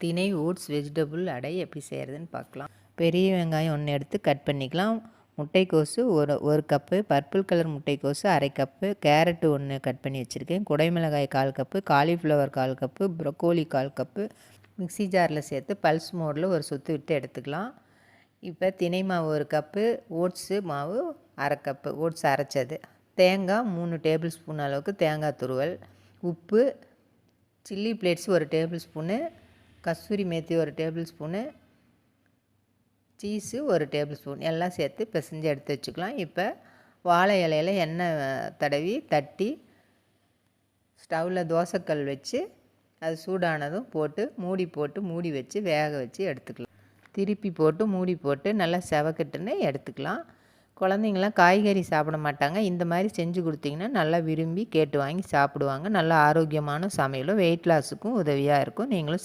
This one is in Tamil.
தினை ஓட்ஸ் வெஜிடபிள் அடை எப்படி செய்கிறதுன்னு பார்க்கலாம். பெரிய வெங்காயம் ஒன்று எடுத்து கட் பண்ணிக்கலாம். முட்டைக்கோஸு ஒரு ஒரு கப்பு பர்பிள் கலர் முட்டைக்கோஸு அரை கப்பு கேரட்டு ஒன்று கட் பண்ணி வச்சுருக்கேன். குடைமிளகாய் கால் கப்பு காலிஃப்ளவர் கால் கப்பு ப்ரொக்கோலி கால் கப்பு மிக்ஸி ஜாரில் சேர்த்து பல்ஸ் மோடில் ஒரு சொத்து விட்டு எடுத்துக்கலாம். இப்போ திணை மாவு ஒரு கப்பு ஓட்ஸு மாவு அரை கப்பு ஓட்ஸ் அரைச்சது. தேங்காய் மூணு டேபிள் ஸ்பூன் அளவுக்கு தேங்காய் துருவல். உப்பு சில்லி பிளேட்ஸ் ஒரு டேபிள் ஸ்பூனு கஸ்தூரி மேத்தி ஒரு டேபிள் ஸ்பூனு சீஸு ஒரு டேபிள் ஸ்பூன். எல்லாம் சேர்த்து பிசைஞ்சு எடுத்து வச்சுக்கலாம். இப்போ வாழை இலையில் எண்ணெய் தடவி தட்டி ஸ்டவ்வில் தோசைக்கல் வச்சு அது சூடானதும் போட்டு மூடி போட்டு மூடி வச்சு வேக வச்சு எடுத்துக்கலாம். திருப்பி போட்டு மூடி போட்டு நல்லா செவக்கட்டுன்னு எடுத்துக்கலாம். குழந்தைங்களாம் காய்கறி சாப்பிட மாட்டாங்க. இந்த மாதிரி செஞ்சு கொடுத்தீங்கன்னா நல்லா விரும்பி கேட்டு வாங்கி சாப்பிடுவாங்க. நல்லா ஆரோக்கியமான சமையலும் வெயிட் லாஸுக்கும் உதவியாக இருக்கும். நீங்களும்